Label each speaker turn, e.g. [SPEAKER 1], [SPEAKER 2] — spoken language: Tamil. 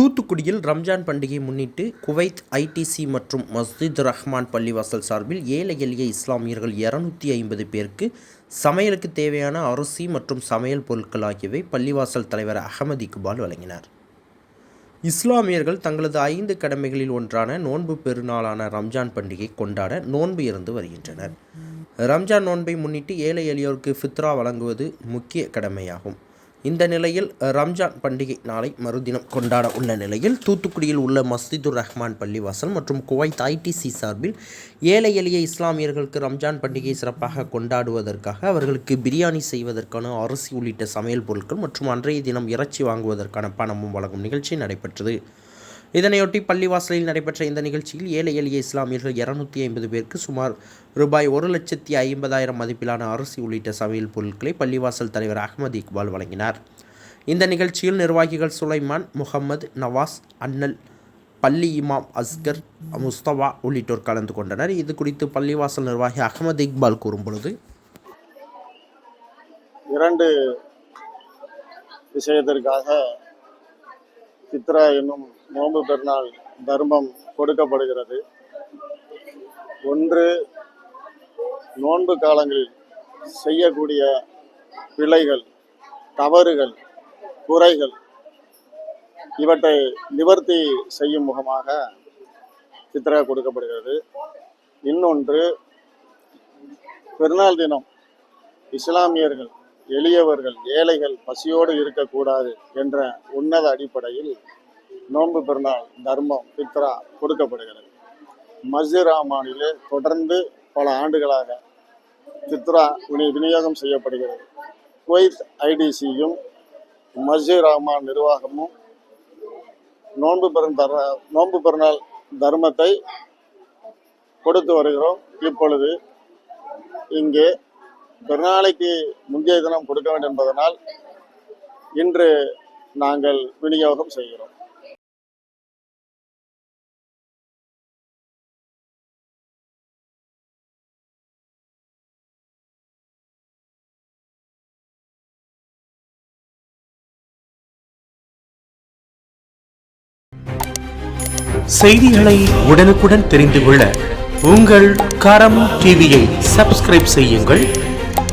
[SPEAKER 1] தூத்துக்குடியில் ரம்ஜான் பண்டிகையை முன்னிட்டு குவைத் ஐடிசி மற்றும் மஸ்ஜித் ரஹ்மான் பள்ளிவாசல் சார்பில் ஏழை எளிய இஸ்லாமியர்கள் இரநூத்தி ஐம்பது பேருக்கு சமையலுக்கு தேவையான அரிசி மற்றும் சமையல் பொருட்கள் ஆகியவை பள்ளிவாசல் தலைவர் அகமது இக்பால் வழங்கினார். இஸ்லாமியர்கள் தங்களது ஐந்து கடமைகளில் ஒன்றான நோன்பு பெருநாளான ரம்ஜான் பண்டிகை கொண்டாட நோன்பு இருந்து வருகின்றனர். ரம்ஜான் நோன்பை முன்னிட்டு ஏழை எளியோருக்கு ஃபித்ரா வழங்குவது முக்கிய கடமையாகும். இந்த நிலையில் ரம்ஜான் பண்டிகை நாளை மறுதினம் கொண்டாட உள்ள நிலையில் தூத்துக்குடியில் உள்ள மஸ்திதுர் ரஹ்மான் பள்ளிவாசல் மற்றும் குவைத் ஐடிசி சார்பில் ஏழை எளிய இஸ்லாமியர்களுக்கு ரம்ஜான் பண்டிகையை சிறப்பாக கொண்டாடுவதற்காக அவர்களுக்கு பிரியாணி செய்வதற்கான அரிசி உள்ளிட்ட சமையல் பொருட்கள் மற்றும் அன்றைய தினம் இறைச்சி வாங்குவதற்கான பணமும் வழங்கும் நிகழ்ச்சி நடைபெற்றது. இதனையொட்டி பள்ளிவாசலில் நடைபெற்ற இந்த நிகழ்ச்சியில் ஏழை எளிய இஸ்லாமியர்கள் இருநூத்தி ஐம்பது பேருக்கு சுமார் ரூபாய் ஒரு லட்சத்தி ஐம்பதாயிரம் மதிப்பிலான அரிசி உள்ளிட்ட சமையல் பொருட்களை பள்ளிவாசல் தலைவர் அகமது இக்பால் வழங்கினார். இந்த நிகழ்ச்சியில் நிர்வாகிகள் சுலைமான் முகமது நவாஸ் அன்னல் பள்ளி இமாம் அஸ்கர் முஸ்தபா உள்ளிட்டோர் கலந்து கொண்டனர். இது குறித்து பள்ளிவாசல் நிர்வாகி அகமது இக்பால் கூறும்பொழுது
[SPEAKER 2] இரண்டு விஷயத்திற்காக சித்ரா என்னும் நோன்பு பெருநாள் தர்மம் கொடுக்கப்படுகிறது. ஒன்று நோன்பு காலங்களில் செய்யக்கூடிய பிழைகள் தவறுகள் குறைகள் இவற்றை நிவர்த்தி செய்யும் முகமாக சித்திரா கொடுக்கப்படுகிறது. இன்னொன்று பெருநாள் தினம் இஸ்லாமியர்கள் எளியவர்கள் ஏழைகள் பசியோடு இருக்கக்கூடாது என்ற உன்னத அடிப்படையில் நோன்பு பெருநாள் தர்மம் பித்ரா கொடுக்கப்படுகிறது. மஸ்ஜித் ராமானிலே தொடர்ந்து பல ஆண்டுகளாக பித்ரா விநியோகம் செய்யப்படுகிறது. குவைத் ஐடிசியும் மஸ்ஜித் ரஹ்மான் நிர்வாகமும் நோன்பு பெரும் தர நோன்பு பெருநாள் தர்மத்தை கொடுத்து வருகிறோம். இப்பொழுது இங்கே பெருநாளைக்கு முந்தைய தினம் கொடுக்க வேண்டும் என்பதனால் இன்று நாங்கள் விநியோகம் செய்கிறோம்.
[SPEAKER 3] செய்திகளை உடனுக்குடன் தெரிந்து கொள்ள உங்கள் கரம் டிவியை சப்ஸ்கிரைப் செய்யுங்கள்.